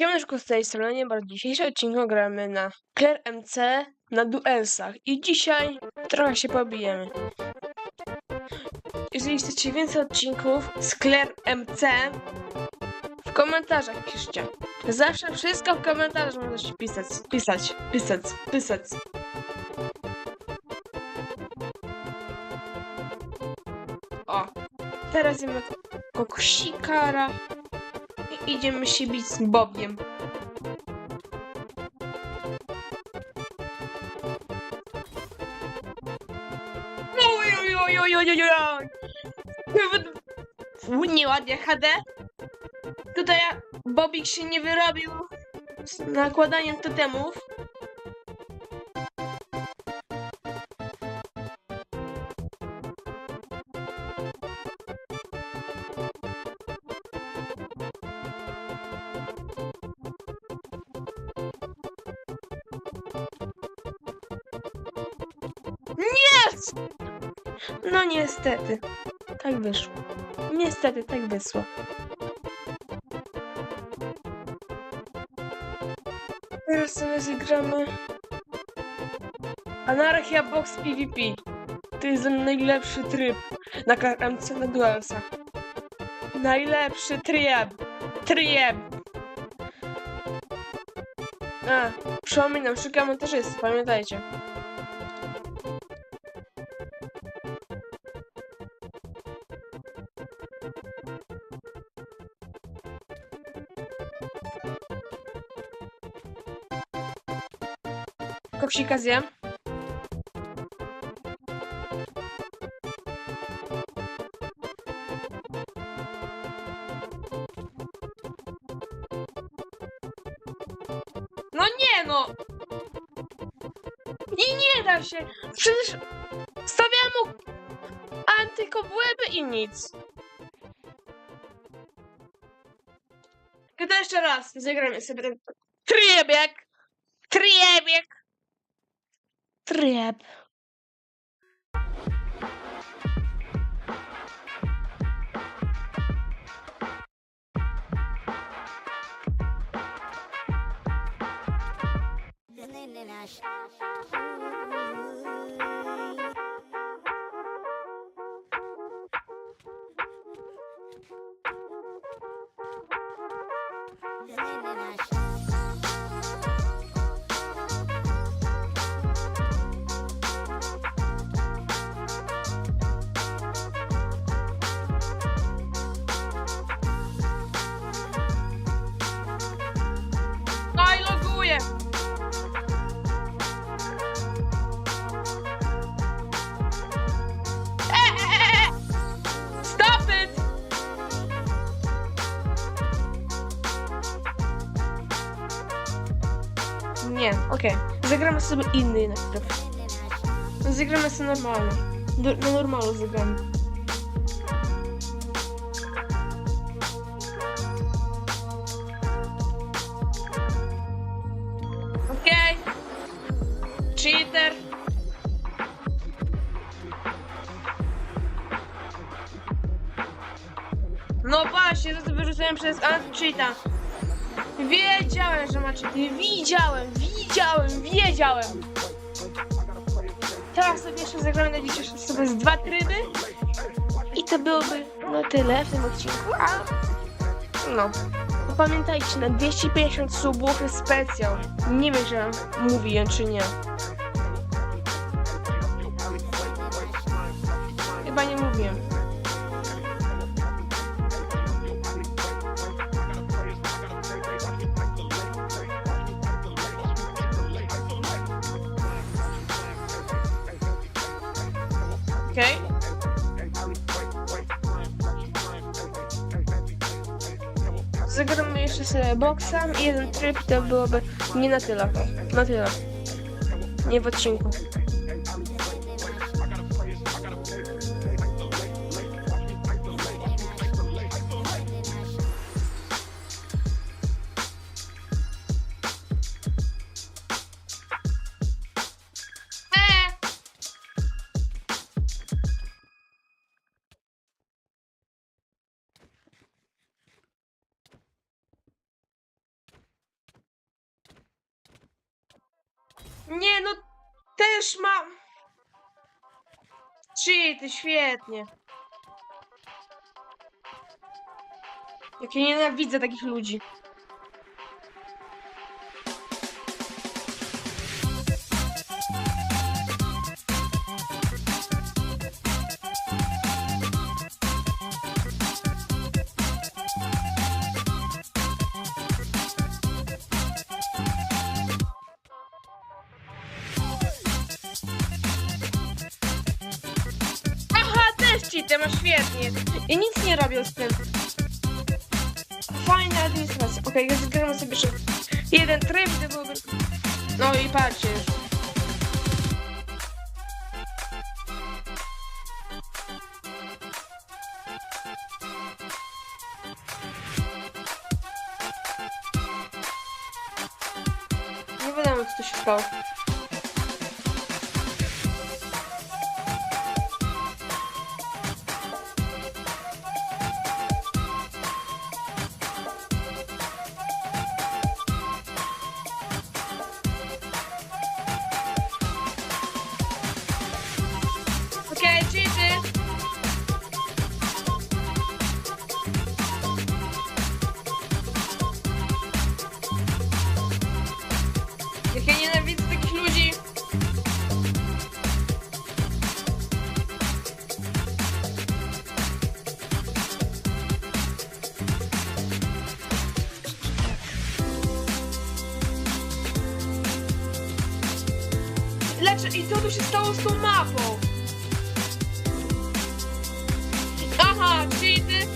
Siemaneczko z tej strony, bardzo dzisiejszy odcinek gramy na Claire MC na duelsach i dzisiaj trochę się pobijemy. Jeżeli chcecie więcej odcinków z Claire MC, w komentarzach piszcie. Zawsze wszystko w komentarzach możecie pisać, pisać, pisać, pisać. O, teraz jemy koksikara idziemy się bić z Bobiem. Nieładnie HD. Tutaj Bobik się nie wyrobił z nakładaniem totemów. No niestety. Tak wyszło. Niestety tak wyszło. Teraz sobie zagramy Anarchia Box PvP. To jest najlepszy tryb na KMC na duelsach. Najlepszy tryb. Tryb. A, przypominam, szukamy też jest, pamiętajcie. Koksika zjem. No nie no! I nie da się! Przecież stawiam mu antykobłęby i nic. Kiedy jeszcze raz zagramy sobie ten trybek. Trybek. Tryb. Nie, okej. Zagramy sobie inny najpierw. Zagramy sobie normalnie. Do, na normalu zagramy. Cheater. No właśnie, to co wyrzuciłem przez anti-cheata. Wiedziałem, że ma cheaty. Widziałem, widziałem, wiedziałem. Teraz sobie jeszcze zagramy na dzisiejszy sobie z dwa tryby. I to byłoby no tyle w tym odcinku, a no. Pamiętajcie, na 250 subów jest specjal. Nie wiem, że mówiłem czy nie. Okej. Zagramy jeszcze sobie boksem i jeden tryb to byłoby nie na tyle. Na tyle. Nie w odcinku. Nie, no też ma... Cheaty, świetnie. Jak ja nienawidzę takich ludzi. Też cheaty, ma świetnie. I nic nie robią z tym. Fajna administracja. Okej, okay, zagramy sobie jeszcze jeden tryb, gdy byłby... No i patrzcie. Nie wiadomo, co tu się stało. Co tu się stało z tą mapą? Aha, cheaty.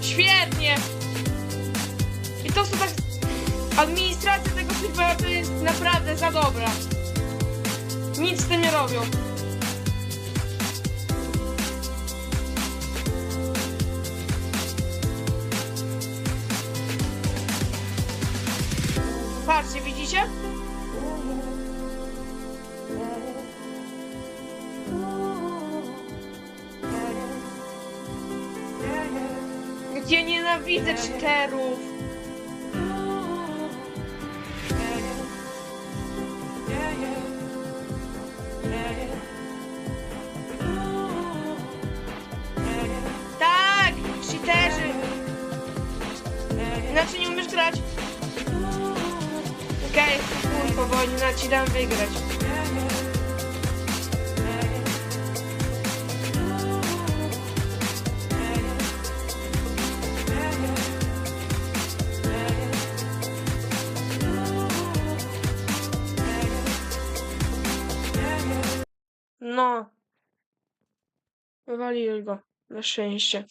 Świetnie. I to są tak... Administracja tego typa to jest naprawdę za dobra. Nic z tym nie robią. Ja nienawidzę cheaterów. Tak, cheaterzy. Inaczej nie umiesz grać. Okej, okay, powoli, na ci dam wygrać. Wywalili go. Na szczęście.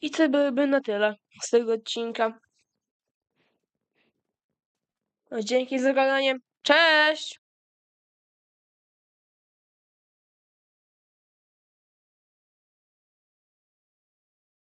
I to byłoby na tyle z tego odcinka. No, Dzięki za oglądanie. Cześć!